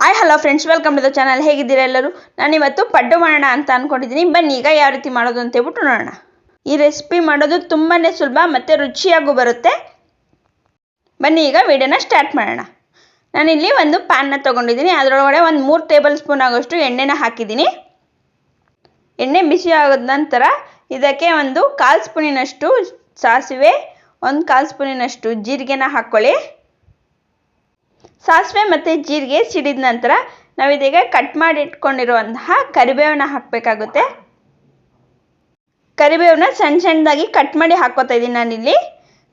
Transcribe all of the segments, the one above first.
Hi hello friends welcome to the channel ಹೇಗಿದ್ದೀರಾ ಎಲ್ಲರೂ? ನಾನಿವತ್ತು ಪಡ್ಡು ಮಾಡೋಣ ಅಂತ ಅಂದ್ಕೊಂಡಿದ್ದೀನಿ ಬನ್ನಿ, ಈಗ ಯಾವ ರೀತಿ ಮಾಡೋದು ಅಂತ ಹೇಳ್ಬಿಟ್ಟು ನೋಡೋಣ. ಈ ರೆಸಿಪಿ ಮಾಡೋದು ತುಂಬಾ ಸುಲಭ ಮತ್ತು ರುಚಿಯಾಗೂ ಬರುತ್ತೆ. ಬನ್ನಿ, ಈಗ ವಿಡಿಯೋನ ಸ್ಟಾರ್ಟ್ ಮಾಡೋಣ. ನಾನಿಲ್ಲಿ ಒಂದು ಪ್ಯಾನ್ನ ತೊಗೊಂಡಿದ್ದೀನಿ. ಅದರೊಳಗಡೆ ಒಂದು ಮೂರು ಟೇಬಲ್ ಸ್ಪೂನ್ ಆಗೋಷ್ಟು ಎಣ್ಣೆನ ಹಾಕಿದ್ದೀನಿ. ಎಣ್ಣೆ ಬಿಸಿ ಆಗೋದ ನಂತರ ಇದಕ್ಕೆ ಒಂದು ಕಾಲು ಸ್ಪೂನಿನಷ್ಟು ಸಾಸಿವೆ, ಒಂದು ಕಾಲು ಸ್ಪೂನಿನಷ್ಟು ಜೀರಿಗೆನ ಹಾಕ್ಕೊಳ್ಳಿ ಸಾಸಿವೆ ಮತ್ತು ಜೀರಿಗೆ ಸಿಡಿದ ನಂತರ ನಾವಿದೀಗ ಕಟ್ ಮಾಡಿ ಇಟ್ಕೊಂಡಿರುವಂತಹ ಕರಿಬೇವನ್ನ ಹಾಕಬೇಕಾಗುತ್ತೆ. ಕರಿಬೇವನ್ನ ಸಣ್ಣ ಸಣ್ಣದಾಗಿ ಕಟ್ ಮಾಡಿ ಹಾಕೋತಾ ಇದ್ದೀನಿ ನಾನಿಲ್ಲಿ.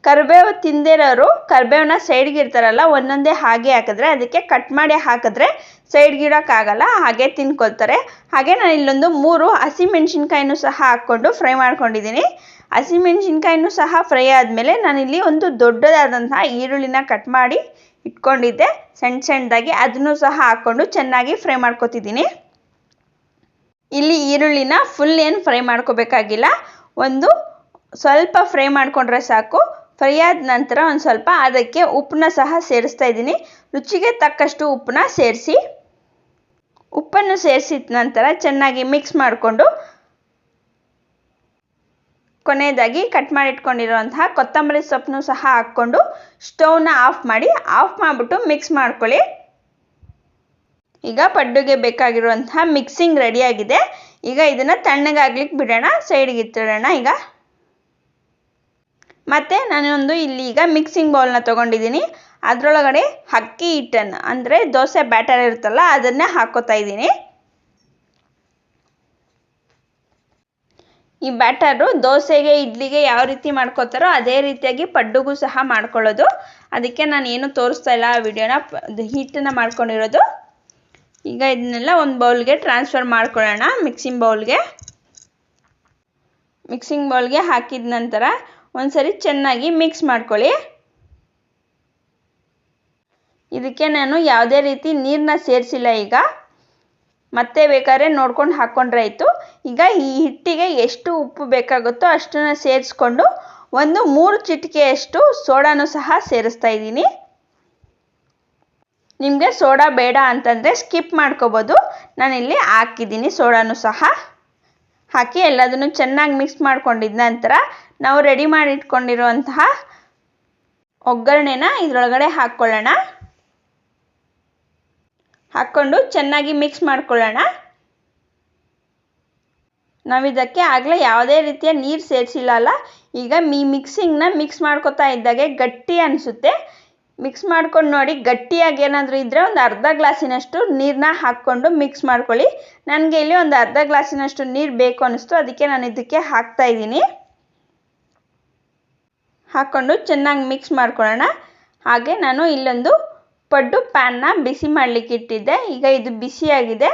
ಕರಿಬೇವು ತಿಂದಿರೋರು ಕರಿಬೇವನ್ನ ಸೈಡ್ಗೆ ಇರ್ತಾರಲ್ಲ ಒಂದೊಂದೇ ಹಾಗೆ ಹಾಕಿದ್ರೆ ಅದಕ್ಕೆ ಕಟ್ ಮಾಡಿ ಹಾಕಿದ್ರೆ ಸೈಡ್ಗೆ ಇಡೋಕ್ಕಾಗಲ್ಲ ಹಾಗೆ ತಿನ್ಕೊಳ್ತಾರೆ. ಹಾಗೆ ನಾನು ಇಲ್ಲೊಂದು ಮೂರು ಹಸಿಮೆಣ್ಸಿನ್ಕಾಯಿನೂ ಸಹ ಹಾಕ್ಕೊಂಡು ಫ್ರೈ ಮಾಡ್ಕೊಂಡಿದ್ದೀನಿ. ಹಸಿಮೆಣ್ಸಿನ್ಕಾಯಿನೂ ಸಹ ಫ್ರೈ ಆದಮೇಲೆ ನಾನಿಲ್ಲಿ ಒಂದು ದೊಡ್ಡದಾದಂತಹ ಈರುಳ್ಳಿನ ಕಟ್ ಮಾಡಿ ಇಟ್ಕೊಂಡಿದ್ದೆ. ಸಣ್ಣ ಸಣ್ಣದಾಗಿ ಅದನ್ನು ಸಹ ಹಾಕ್ಕೊಂಡು ಚೆನ್ನಾಗಿ ಫ್ರೈ ಮಾಡ್ಕೊತಿದ್ದೀನಿ. ಇಲ್ಲಿ ಈರುಳ್ಳಿನ ಫುಲ್ ಏನು ಫ್ರೈ ಮಾಡ್ಕೋಬೇಕಾಗಿಲ್ಲ. ಒಂದು ಸ್ವಲ್ಪ ಫ್ರೈ ಮಾಡಿಕೊಂಡ್ರೆ ಸಾಕು. ಫ್ರೈ ಆದ ನಂತರ ಒಂದು ಸ್ವಲ್ಪ ಅದಕ್ಕೆ ಉಪ್ಪನ್ನ ಸಹ ಸೇರಿಸ್ತಾ ಇದ್ದೀನಿ. ರುಚಿಗೆ ತಕ್ಕಷ್ಟು ಉಪ್ಪನ್ನ ಸೇರಿಸಿ. ಉಪ್ಪನ್ನು ಸೇರಿಸಿದ ನಂತರ ಚೆನ್ನಾಗಿ ಮಿಕ್ಸ್ ಮಾಡಿಕೊಂಡು ಕೊನೆಯದಾಗಿ ಕಟ್ ಮಾಡಿ ಇಟ್ಕೊಂಡಿರುವಂತಹ ಕೊತ್ತಂಬರಿ ಸೊಪ್ಪನ್ನು ಸಹ ಹಾಕ್ಕೊಂಡು ಸ್ಟೌವ್ನ ಆಫ್ ಮಾಡಿ ಆಫ್ ಮಾಡಿಬಿಟ್ಟು ಮಿಕ್ಸ್ ಮಾಡ್ಕೊಳ್ಳಿ. ಈಗ ಪಡ್ಡುಗೆ ಬೇಕಾಗಿರುವಂತಹ ಮಿಕ್ಸಿಂಗ್ ರೆಡಿಯಾಗಿದೆ ಈಗ ಇದನ್ನು ತಣ್ಣಗಾಗ್ಲಿಕ್ಕೆ ಬಿಡೋಣ ಸೈಡ್ಗೆ ಇತ್ತಿಡೋಣ ಈಗ. ಮತ್ತು ನಾನೊಂದು ಇಲ್ಲಿ ಈಗ ಮಿಕ್ಸಿಂಗ್ ಬೌಲ್ನ ತೊಗೊಂಡಿದ್ದೀನಿ. ಅದರೊಳಗಡೆ ಅಕ್ಕಿ ಹಿಟ್ಟನ್ನು, ಅಂದರೆ ದೋಸೆ ಬ್ಯಾಟರ್ ಇರುತ್ತಲ್ಲ, ಅದನ್ನೇ ಹಾಕೋತಾ ಇದ್ದೀನಿ. ಈ ಬ್ಯಾಟರು ದೋಸೆಗೆ, ಇಡ್ಲಿಗೆ ಯಾವ ರೀತಿ ಮಾಡ್ಕೋತಾರೋ ಅದೇ ರೀತಿಯಾಗಿ ಪಡ್ಡುಗೂ ಸಹ ಮಾಡ್ಕೊಳ್ಳೋದು. ಅದಕ್ಕೆ ನಾನು ಏನು ತೋರಿಸ್ತಾ ಇಲ್ಲ ಆ ವಿಡಿಯೋನ ಹಿಟ್ಟನ್ನು ಮಾಡ್ಕೊಂಡಿರೋದು. ಈಗ ಇದನ್ನೆಲ್ಲ ಒಂದು ಬೌಲ್ಗೆ ಟ್ರಾನ್ಸ್ಫರ್ ಮಾಡ್ಕೊಳ್ಳೋಣ ಮಿಕ್ಸಿಂಗ್ ಬೌಲ್ಗೆ ಮಿಕ್ಸಿಂಗ್ ಬೌಲ್ಗೆ ಹಾಕಿದ ನಂತರ ಒಂದ್ಸರಿ ಚೆನ್ನಾಗಿ ಮಿಕ್ಸ್ ಮಾಡ್ಕೊಳ್ಳಿ. ಇದಕ್ಕೆ ನಾನು ಯಾವುದೇ ರೀತಿ ನೀರನ್ನ ಸೇರಿಸಿಲ್ಲ ಈಗ. ಮತ್ತೆ ಬೇಕಾದ್ರೆ ನೋಡ್ಕೊಂಡು ಹಾಕ್ಕೊಂಡ್ರೆ ಆಯಿತು. ಈಗ ಈ ಹಿಟ್ಟಿಗೆ ಎಷ್ಟು ಉಪ್ಪು ಬೇಕಾಗುತ್ತೋ ಅಷ್ಟನ್ನು ಸೇರಿಸ್ಕೊಂಡು ಒಂದು ಮೂರು ಚಿಟಿಕೆಯಷ್ಟು ಸೋಡಾನು ಸಹ ಸೇರಿಸ್ತಾ ಇದ್ದೀನಿ. ನಿಮಗೆ ಸೋಡಾ ಬೇಡ ಅಂತಂದರೆ ಸ್ಕಿಪ್ ಮಾಡ್ಕೋಬೋದು. ನಾನಿಲ್ಲಿ ಹಾಕಿದ್ದೀನಿ ಸೋಡಾನು ಸಹ. ಹಾಕಿ ಎಲ್ಲದನ್ನು ಚೆನ್ನಾಗಿ ಮಿಕ್ಸ್ ಮಾಡ್ಕೊಂಡಿದ್ದ ನಂತರ ನಾವು ರೆಡಿ ಮಾಡಿಟ್ಕೊಂಡಿರುವಂತಹ ಒಗ್ಗರಣೆನ ಇದರೊಳಗಡೆ ಹಾಕ್ಕೊಳ್ಳೋಣ ಹಾಕ್ಕೊಂಡು ಚೆನ್ನಾಗಿ ಮಿಕ್ಸ್ ಮಾಡ್ಕೊಳ್ಳೋಣ. ನಾವಿದಕ್ಕೆ ಆಗಲೇ ಯಾವುದೇ ರೀತಿಯ ನೀರು ಸೇರಿಸಿಲ್ಲ ಅಲ್ಲ ಈಗ ಮೀ ಮಿಕ್ಸಿಂಗ್ನ ಮಿಕ್ಸ್ ಮಾಡ್ಕೋತಾ ಇದ್ದಾಗೆ ಗಟ್ಟಿ ಅನಿಸುತ್ತೆ. ಮಿಕ್ಸ್ ಮಾಡ್ಕೊಂಡು ನೋಡಿ ಗಟ್ಟಿಯಾಗಿ ಏನಾದರೂ ಇದ್ದರೆ ಒಂದು ಅರ್ಧ ಗ್ಲಾಸಿನಷ್ಟು ನೀರನ್ನ ಹಾಕ್ಕೊಂಡು ಮಿಕ್ಸ್ ಮಾಡ್ಕೊಳ್ಳಿ. ನನಗೆ ಇಲ್ಲಿ ಒಂದು ಅರ್ಧ ಗ್ಲಾಸಿನಷ್ಟು ನೀರು ಬೇಕು ಅನ್ನಿಸ್ತು ಅದಕ್ಕೆ ನಾನು ಇದಕ್ಕೆ ಹಾಕ್ತಾ ಇದ್ದೀನಿ. ಹಾಕ್ಕೊಂಡು ಚೆನ್ನಾಗಿ ಮಿಕ್ಸ್ ಮಾಡ್ಕೊಳ್ಳೋಣ. ಹಾಗೆ ನಾನು ಇಲ್ಲೊಂದು ಪಡ್ಡು ಪ್ಯಾನ್ನ ಬಿಸಿ ಮಾಡಲಿಕ್ಕೆ ಇಟ್ಟಿದ್ದೆ. ಈಗ ಇದು ಬಿಸಿಯಾಗಿದೆ.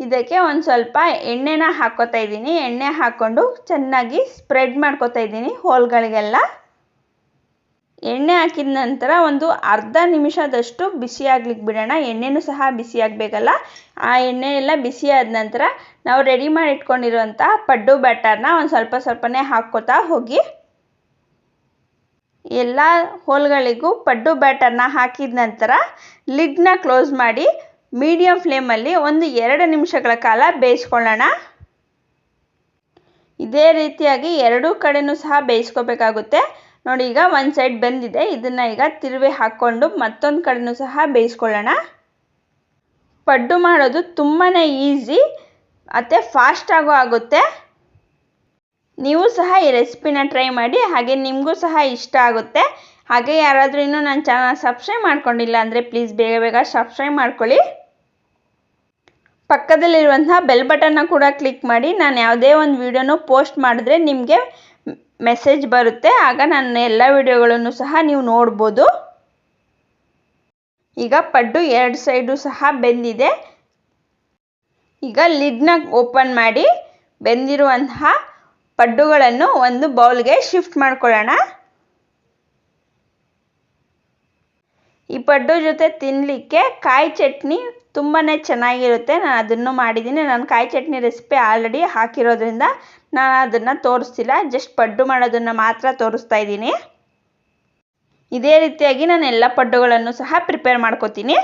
ಇದಕ್ಕೆ ಒಂದು ಸ್ವಲ್ಪ ಎಣ್ಣೆನ ಹಾಕೋತಾ ಇದ್ದೀನಿ. ಎಣ್ಣೆ ಹಾಕ್ಕೊಂಡು ಚೆನ್ನಾಗಿ ಸ್ಪ್ರೆಡ್ ಮಾಡ್ಕೋತಾ ಇದ್ದೀನಿ ಹೋಲ್ಗಳಿಗೆಲ್ಲ. ಎಣ್ಣೆ ಹಾಕಿದ ನಂತರ ಒಂದು ಅರ್ಧ ನಿಮಿಷದಷ್ಟು ಬಿಸಿಯಾಗ್ಲಿಕ್ಕೆ ಬಿಡೋಣ. ಎಣ್ಣೆನೂ ಸಹ ಬಿಸಿಯಾಗಬೇಕಲ್ಲ. ಆ ಎಣ್ಣೆ ಎಲ್ಲ ಬಿಸಿಯಾದ ನಂತರ ನಾವು ರೆಡಿ ಮಾಡಿ ಇಟ್ಕೊಂಡಿರುವಂಥ ಪಡ್ಡು ಬ್ಯಾಟರ್ನ ಒಂದು ಸ್ವಲ್ಪ ಸ್ವಲ್ಪನೇ ಹಾಕ್ಕೋತಾ ಹೋಗಿ ಎಲ್ಲ ಹೋಲ್ಗಳಿಗೂ ಪಡ್ಡು ಬ್ಯಾಟರ್ನ ಹಾಕಿದ ನಂತರ ಲಿಡ್ನ ಕ್ಲೋಸ್ ಮಾಡಿ ಮೀಡಿಯಮ್ ಫ್ಲೇಮಲ್ಲಿ ಒಂದು ಎರಡು ನಿಮಿಷಗಳ ಕಾಲ ಬೇಯಿಸ್ಕೊಳ್ಳೋಣ. ಇದೇ ರೀತಿಯಾಗಿ ಎರಡೂ ಕಡೆನೂ ಸಹ ಬೇಯಿಸ್ಕೋಬೇಕಾಗುತ್ತೆ. ನೋಡಿ, ಈಗ ಒಂದು ಸೈಡ್ ಬೆಂದಿದೆ. ಇದನ್ನು ಈಗ ತಿರುವೆ ಹಾಕ್ಕೊಂಡು ಮತ್ತೊಂದು ಕಡೆನೂ ಸಹ ಬೇಯಿಸ್ಕೊಳ್ಳೋಣ. ಪಡ್ಡು ಮಾಡೋದು ತುಂಬಾ ಈಸಿ ಮತ್ತು ಫಾಸ್ಟಾಗೂ ಆಗುತ್ತೆ. ನೀವು ಸಹ ಈ ರೆಸಿಪಿನ ಟ್ರೈ ಮಾಡಿ, ಹಾಗೆ ನಿಮಗೂ ಸಹ ಇಷ್ಟ ಆಗುತ್ತೆ. ಹಾಗೆ ಯಾರಾದರೂ ಇನ್ನೂ ನನ್ನ ಚಾನಲ್ ಸಬ್ಸ್ಕ್ರೈಬ್ ಮಾಡ್ಕೊಂಡಿಲ್ಲ ಅಂದರೆ ಪ್ಲೀಸ್ ಬೇಗ ಬೇಗ ಸಬ್ಸ್ಕ್ರೈಬ್ ಮಾಡ್ಕೊಳ್ಳಿ. ಪಕ್ಕದಲ್ಲಿರುವಂತಹ ಬೆಲ್ ಬಟನ್ನ ಕೂಡ ಕ್ಲಿಕ್ ಮಾಡಿ, ನಾನು ಯಾವುದೇ ಒಂದು ವಿಡಿಯೋನು ಪೋಸ್ಟ್ ಮಾಡಿದ್ರೆ ನಿಮಗೆ ಮೆಸೇಜ್ ಬರುತ್ತೆ. ಆಗ ನನ್ನ ಎಲ್ಲ ವಿಡಿಯೋಗಳನ್ನು ಸಹ ನೀವು ನೋಡ್ಬೋದು. ಈಗ ಪಡ್ಡು ಎರಡು ಸೈಡು ಸಹ ಬೆಂದಿದೆ. ಈಗ ಲಿಡ್ನ ಓಪನ್ ಮಾಡಿ, ಬೆಂದಿರುವಂತಹ ಪಡ್ಡುಗಳನ್ನು ಒಂದು ಬೌಲ್ಗೆ ಶಿಫ್ಟ್ ಮಾಡ್ಕೊಳ್ಳೋಣ. ಈ ಪಡ್ಡು ಜೊತೆ ತಿನ್ನಲಿಕ್ಕೆ ಕಾಯಿ ಚಟ್ನಿ ತುಂಬಾ ಚೆನ್ನಾಗಿರುತ್ತೆ. ನಾನು ಅದನ್ನು ಮಾಡಿದ್ದೀನಿ. ನಾನು ಕಾಯಿ ಚಟ್ನಿ ರೆಸಿಪಿ ಆಲ್ರೆಡಿ ಹಾಕಿರೋದ್ರಿಂದ ನಾನು ಅದನ್ನು ತೋರಿಸ್ತಿಲ್ಲ. ಜಸ್ಟ್ ಪಡ್ಡು ಮಾಡೋದನ್ನು ಮಾತ್ರ ತೋರಿಸ್ತಾ ಇದ್ದೀನಿ. ಇದೇ ರೀತಿಯಾಗಿ ನಾನು ಎಲ್ಲ ಪಡ್ಡುಗಳನ್ನು ಸಹ ಪ್ರಿಪೇರ್ ಮಾಡ್ಕೋತೀನಿ.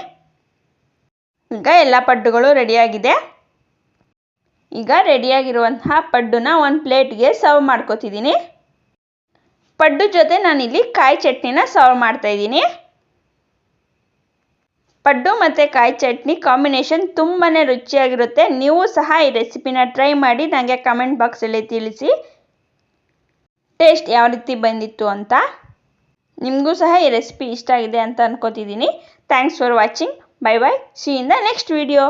ಈಗ ಎಲ್ಲ ಪಡ್ಡುಗಳು ರೆಡಿಯಾಗಿದೆ ಈಗ ರೆಡಿಯಾಗಿರುವಂತಹ ಪಡ್ಡುನ ಒಂದು ಪ್ಲೇಟ್ಗೆ ಸರ್ವ್ ಮಾಡ್ಕೋತಿದ್ದೀನಿ. ಪಡ್ಡು ಜೊತೆ ನಾನಿಲ್ಲಿ ಕಾಯಿ ಚಟ್ನಿನ ಸರ್ವ್ ಮಾಡ್ತಾ ಇದ್ದೀನಿ ಪಡ್ಡು ಮತ್ತು ಕಾಯಿ ಚಟ್ನಿ ಕಾಂಬಿನೇಷನ್ ತುಂಬಾ ರುಚಿಯಾಗಿರುತ್ತೆ. ನೀವು ಸಹ ಈ ರೆಸಿಪಿನ ಟ್ರೈ ಮಾಡಿ ನನಗೆ ಕಮೆಂಟ್ ಬಾಕ್ಸಲ್ಲಿ ತಿಳಿಸಿ. ಟೇಸ್ಟ್ ಯಾವ ರೀತಿ ಬಂದಿತ್ತು ಅಂತ. ನಿಮಗೂ ಸಹ ಈ ರೆಸಿಪಿ ಇಷ್ಟ ಆಗಿದೆ ಅಂತ ಅನ್ಕೋತಿದ್ದೀನಿ. Thanks for watching. Bye bye. See in the next video